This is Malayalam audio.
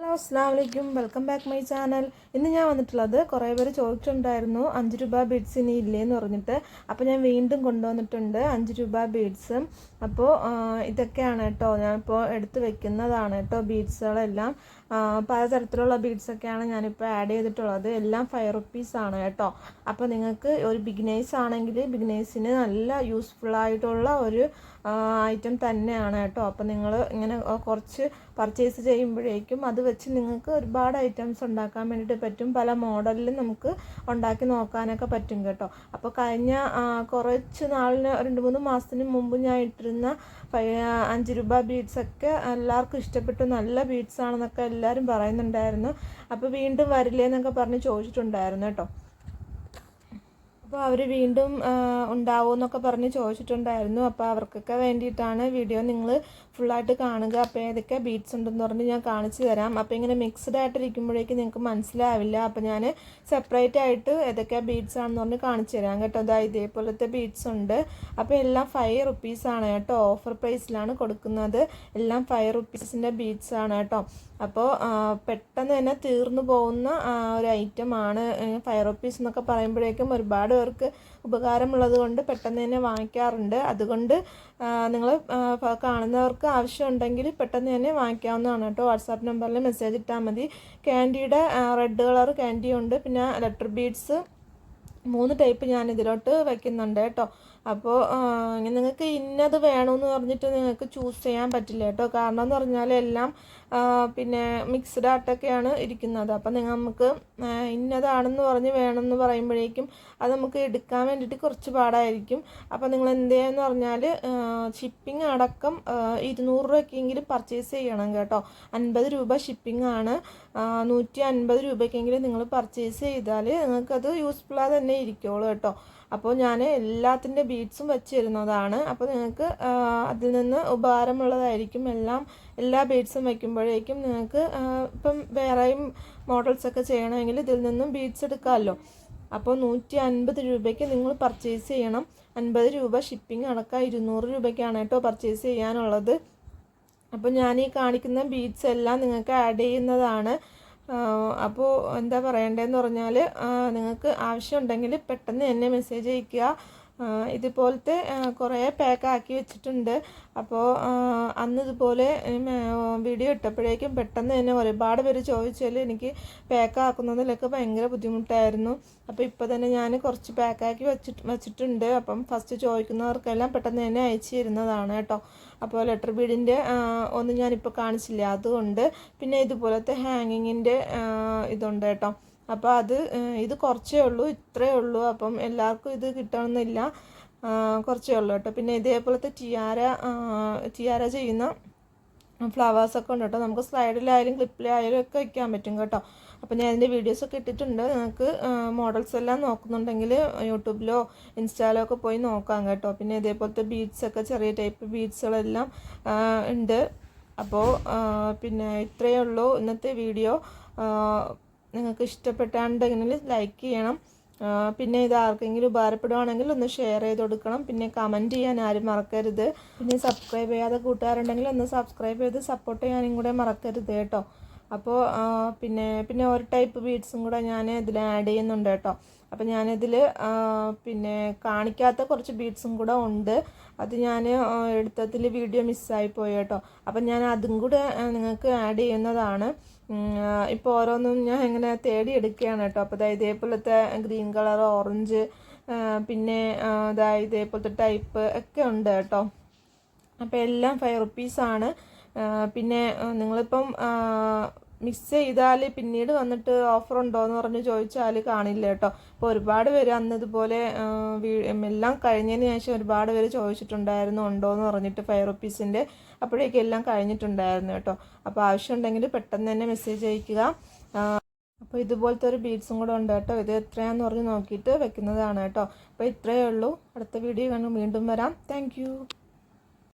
ഹലോ അസ്സാം വലൈക്കും വെൽക്കം ബാക്ക് മൈ ചാനൽ. ഇന്ന് ഞാൻ വന്നിട്ടുള്ളത് കുറേ പേര് ചോദിച്ചിട്ടുണ്ടായിരുന്നു അഞ്ച് രൂപ ബീഡ്സ് ഇനി ഇല്ലേന്ന് പറഞ്ഞിട്ട്. അപ്പോൾ ഞാൻ വീണ്ടും കൊണ്ടുവന്നിട്ടുണ്ട് അഞ്ച് രൂപ ബീഡ്സ്. അപ്പോൾ ഇതൊക്കെയാണ് കേട്ടോ. ഞാനിപ്പോൾ എടുത്ത് വെക്കുന്നതാണ് കേട്ടോ ബീഡ്സുകളെല്ലാം. പലതരത്തിലുള്ള ബീഡ്സൊക്കെയാണ് ഞാനിപ്പോൾ ആഡ് ചെയ്തിട്ടുള്ളത്. എല്ലാം ഫൈവ് ആണ് കേട്ടോ. അപ്പോൾ നിങ്ങൾക്ക് ഒരു ബിഗിനേഴ്സ് ആണെങ്കിൽ ബിഗിനേഴ്സിന് നല്ല യൂസ്ഫുൾ ആയിട്ടുള്ള ഒരു ഐറ്റം തന്നെയാണ് കേട്ടോ. അപ്പോൾ നിങ്ങൾ ഇങ്ങനെ കുറച്ച് പർച്ചേസ് ചെയ്യുമ്പോഴേക്കും അത് വെച്ച് നിങ്ങൾക്ക് ഒരുപാട് ഐറ്റംസ് ഉണ്ടാക്കാൻ വേണ്ടിയിട്ട് പറ്റും. പല മോഡലിലും നമുക്ക് ഉണ്ടാക്കി നോക്കാനൊക്കെ പറ്റും കേട്ടോ. അപ്പോൾ കഴിഞ്ഞ കുറച്ച് നാളിന് രണ്ട് മൂന്ന് മാസത്തിന് മുമ്പ് ഞാൻ ഇട്ടിരുന്ന അഞ്ച് രൂപ ബീഡ്സൊക്കെ എല്ലാവർക്കും ഇഷ്ടപ്പെട്ടു. നല്ല ബീഡ്സ് ആണെന്നൊക്കെ എല്ലാവരും പറയുന്നുണ്ടായിരുന്നു. അപ്പോൾ വീണ്ടും വരില്ലേ എന്നൊക്കെ പറഞ്ഞ് ചോദിച്ചിട്ടുണ്ടായിരുന്നു കേട്ടോ. അപ്പോൾ അവർ വീണ്ടും ഉണ്ടാവുമോ എന്നൊക്കെ പറഞ്ഞ് ചോദിച്ചിട്ടുണ്ടായിരുന്നു. അപ്പോൾ അവർക്കൊക്കെ വേണ്ടിയിട്ടാണ് വീഡിയോ നിങ്ങൾ ഫുള്ളായിട്ട് കാണുക. അപ്പോൾ ഏതൊക്കെ ബീറ്റ്സ് ഉണ്ടെന്ന് പറഞ്ഞ് ഞാൻ കാണിച്ചു തരാം. അപ്പോൾ ഇങ്ങനെ മിക്സ്ഡ് ആയിട്ടിരിക്കുമ്പോഴേക്കും നിങ്ങൾക്ക് മനസ്സിലാവില്ല. അപ്പോൾ ഞാൻ സെപ്പറേറ്റ് ആയിട്ട് ഏതൊക്കെ ബീറ്റ്സ് ആണെന്ന് പറഞ്ഞ് കാണിച്ചു തരാം കേട്ടോ. അതായത് ഇതേപോലത്തെ ബീറ്റ്സ് ഉണ്ട്. അപ്പോൾ എല്ലാം ഫൈവ് റുപ്പീസാണ് കേട്ടോ. ഓഫർ പ്രൈസിലാണ് കൊടുക്കുന്നത്. എല്ലാം ഫൈവ് റുപ്പീസിന്റെ ബീറ്റ്സ് ആണ് കേട്ടോ. അപ്പോൾ പെട്ടെന്ന് തന്നെ തീർന്നു പോകുന്ന ഒരു ആണ് ഫൈവ് റുപ്പീസ് എന്നൊക്കെ പറയുമ്പോഴേക്കും ഒരുപാട് പേർക്ക് ഉപകാരമുള്ളത് കൊണ്ട് പെട്ടെന്ന് തന്നെ വാങ്ങിക്കാറുണ്ട്. അതുകൊണ്ട് നിങ്ങൾ കാണുന്നവർക്ക് ആവശ്യമുണ്ടെങ്കിൽ പെട്ടെന്ന് തന്നെ വാങ്ങിക്കാവുന്നതാണ് കേട്ടോ. വാട്സാപ്പ് നമ്പറിൽ മെസ്സേജ് ഇട്ടാൽ മതി. ക്യാൻഡിയുടെ റെഡ് കളർ ക്യാൻഡി ഉണ്ട്. പിന്നെ ലെറ്റർ ബീഡ്സ് മൂന്ന് ടൈപ്പ് ഞാൻ ഇതിലോട്ട് വയ്ക്കുന്നുണ്ട് കേട്ടോ. അപ്പോൾ നിങ്ങൾക്ക് ഇന്നത് വേണമെന്ന് പറഞ്ഞിട്ട് നിങ്ങൾക്ക് ചൂസ് ചെയ്യാൻ പറ്റില്ല കേട്ടോ. കാരണം എന്ന് പറഞ്ഞാൽ എല്ലാം പിന്നെ മിക്സ്ഡ് ആയിട്ടൊക്കെയാണ് ഇരിക്കുന്നത്. അപ്പം നിങ്ങൾ നമുക്ക് ഇന്നതാണെന്ന് പറഞ്ഞ് വേണമെന്ന് പറയുമ്പോഴേക്കും അത് നമുക്ക് എടുക്കാൻ വേണ്ടിയിട്ട് കുറച്ച് പാടായിരിക്കും. അപ്പം നിങ്ങൾ എന്ത് ചെയ്യുമെന്ന് പറഞ്ഞാൽ ഷിപ്പിംഗ് അടക്കം ഇരുന്നൂറ് രൂപയ്ക്കെങ്കിലും പർച്ചേസ് ചെയ്യണം കേട്ടോ. അൻപത് രൂപ ഷിപ്പിംഗ് ആണ്. നൂറ്റി അൻപത് രൂപയ്ക്കെങ്കിലും നിങ്ങൾ പർച്ചേസ് ചെയ്താൽ നിങ്ങൾക്കത് യൂസ്ഫുള്ളാതന്നെ ഇരിക്കുള്ളൂ കേട്ടോ. അപ്പോൾ ഞാൻ എല്ലാത്തിന്റെ ബീഡ്സും വെച്ചിരുന്നതാണ്. അപ്പോൾ നിങ്ങൾക്ക് അതിൽ നിന്ന് ഉപകാരമുള്ളതായിരിക്കും. എല്ലാം എല്ലാ ബീഡ്സും വയ്ക്കുമ്പോഴേക്കും നിങ്ങൾക്ക് ഇപ്പം വേറെയും മോഡൽസൊക്കെ ചെയ്യണമെങ്കിൽ ഇതിൽ നിന്നും ബീഡ്സ് എടുക്കാമല്ലോ. അപ്പോൾ നൂറ്റി അൻപത് രൂപയ്ക്ക് നിങ്ങൾ പർച്ചേസ് ചെയ്യണം. അൻപത് രൂപ ഷിപ്പിംഗ് അടക്കം ഇരുന്നൂറ് രൂപയ്ക്കാണ് കേട്ടോ പർച്ചേസ് ചെയ്യാനുള്ളത്. അപ്പോൾ ഞാൻ ഈ കാണിക്കുന്ന ബീഡ്സ് എല്ലാം നിങ്ങൾക്ക് ആഡ് ചെയ്യുന്നതാണ്. അപ്പോൾ എന്താ പറയേണ്ടതെന്ന് പറഞ്ഞാൽ നിങ്ങൾക്ക് ആവശ്യമുണ്ടെങ്കിൽ പെട്ടെന്ന് എന്നെ മെസ്സേജ് അയയ്ക്കുക. ഇതുപോലത്തെ കുറേ പാക്ക് ആക്കി വെച്ചിട്ടുണ്ട്. അപ്പോൾ അന്ന് ഇതുപോലെ വീഡിയോ ഇട്ടപ്പോഴേക്കും പെട്ടെന്ന് തന്നെ ഒരുപാട് പേര് ചോദിച്ചാൽ എനിക്ക് പാക്ക് ആക്കുന്നതിലൊക്കെ ഭയങ്കര ബുദ്ധിമുട്ടായിരുന്നു. അപ്പോൾ ഇപ്പോൾ തന്നെ ഞാൻ കുറച്ച് പാക്കാക്കി വെച്ചിട്ട് വെച്ചിട്ടുണ്ട്. അപ്പം ഫസ്റ്റ് ചോദിക്കുന്നവർക്കെല്ലാം പെട്ടെന്ന് തന്നെ അയച്ചു തരുന്നതാണ് കേട്ടോ. അപ്പോൾ ലെറ്റർ ബീഡിന്റെ ഒന്നും ഞാനിപ്പോൾ കാണിച്ചില്ല. അതുകൊണ്ട് പിന്നെ ഇതുപോലത്തെ ഹാങ്ങിങ്ങിന്റെ ഇതുണ്ട് കേട്ടോ. അപ്പോൾ അത് ഇത് കുറച്ചേ ഉള്ളൂ ഇത്രയേ ഉള്ളൂ. അപ്പം എല്ലാവർക്കും ഇത് കിട്ടണമെന്നില്ല. കുറച്ചേ ഉള്ളൂ കേട്ടോ. പിന്നെ ഇതേപോലത്തെ ടിയാര ടിയാര ചെയ്യുന്ന ഫ്ലവേഴ്സൊക്കെ ഉണ്ട് കേട്ടോ. നമുക്ക് സ്ലൈഡിലായാലും ക്ലിപ്പിലായാലും ഒക്കെ വയ്ക്കാൻ പറ്റും കേട്ടോ. അപ്പോൾ ഞാൻ അതിന്റെ വീഡിയോസൊക്കെ ഇട്ടിട്ടുണ്ട്. നിങ്ങൾക്ക് മോഡൽസ് എല്ലാം നോക്കുന്നുണ്ടെങ്കിൽ യൂട്യൂബിലോ ഇൻസ്റ്റാലോ ഒക്കെ പോയി നോക്കാം കേട്ടോ. പിന്നെ ഇതേപോലത്തെ ബീഡ്സൊക്കെ ചെറിയ ടൈപ്പ് ബീഡ്സുകളെല്ലാം ഉണ്ട്. അപ്പോൾ പിന്നെ ഇത്രയേ ഉള്ളൂ ഇന്നത്തെ വീഡിയോ നിങ്ങൾക്ക് ഇഷ്ടപ്പെട്ടാണ്ടെങ്കിൽ ലൈക്ക് ചെയ്യണം. പിന്നെ ഇത് ആർക്കെങ്കിലും ഉപകാരപ്പെടുവാണെങ്കിൽ ഒന്ന് ഷെയർ ചെയ്ത് കൊടുക്കണം. പിന്നെ കമന്റ് ചെയ്യാൻ ആരും മറക്കരുത്. പിന്നെ സബ്സ്ക്രൈബ് ചെയ്യാതെ കൂട്ടുകാരുണ്ടെങ്കിൽ ഒന്ന് സബ്സ്ക്രൈബ് ചെയ്ത് സപ്പോർട്ട് ചെയ്യാനും കൂടെ മറക്കരുത് കേട്ടോ. അപ്പോൾ പിന്നെ പിന്നെ ഒരു ടൈപ്പ് ബീഡ്സും കൂടെ ഞാൻ ഇതിൽ ആഡ് ചെയ്യുന്നുണ്ട് കേട്ടോ. അപ്പോൾ ഞാനിതിൽ പിന്നെ കാണിക്കാത്ത കുറച്ച് ബീഡ്സും കൂടെ ഉണ്ട്. അത് ഞാൻ എടുത്തതിൽ വീഡിയോ മിസ്സായി പോയി കേട്ടോ. അപ്പം ഞാൻ അതും കൂടെ നിങ്ങൾക്ക് ആഡ് ചെയ്യുന്നതാണ്. ഇപ്പോൾ ഓരോന്നും ഞാൻ ഇങ്ങനെ തേടി എടുക്കുകയാണ് കേട്ടോ. അപ്പോൾ അതായത് ഇതേപോലത്തെ ഗ്രീൻ കളർ ഓറഞ്ച് പിന്നെ അതായത് ഇതേപോലത്തെ ടൈപ്പ് ഒക്കെ ഉണ്ട് കേട്ടോ. അപ്പോൾ എല്ലാം ഫൈവ് റുപ്പീസാണ് പിന്നെ നിങ്ങളിപ്പം മിക്സ് ചെയ്താൽ പിന്നീട് വന്നിട്ട് ഓഫർ ഉണ്ടോ എന്ന് പറഞ്ഞ് ചോദിച്ചാൽ കാണില്ല കേട്ടോ. അപ്പോൾ ഒരുപാട് പേര് അന്ന് ഇതുപോലെ എല്ലാം കഴിഞ്ഞതിന് ശേഷം ഒരുപാട് പേര് ചോദിച്ചിട്ടുണ്ടായിരുന്നു ഉണ്ടോ എന്ന് പറഞ്ഞിട്ട് ഫയർ റുപ്പീസിന്റെ അപ്പോഴേക്കും എല്ലാം കഴിഞ്ഞിട്ടുണ്ടായിരുന്നു കേട്ടോ. അപ്പോൾ ആവശ്യമുണ്ടെങ്കിൽ പെട്ടെന്ന് തന്നെ മെസ്സേജ് അയക്കുക. അപ്പോൾ ഇതുപോലത്തെ ഒരു ബീഡ്സും കൂടെ ഉണ്ട് കേട്ടോ. ഇത് എത്രയാണെന്ന് പറഞ്ഞ് നോക്കിയിട്ട് വെക്കുന്നതാണ് കേട്ടോ. അപ്പോൾ ഇത്രയേ ഉള്ളൂ. അടുത്ത വീഡിയോ കണ്ട് വീണ്ടും വരാം. താങ്ക്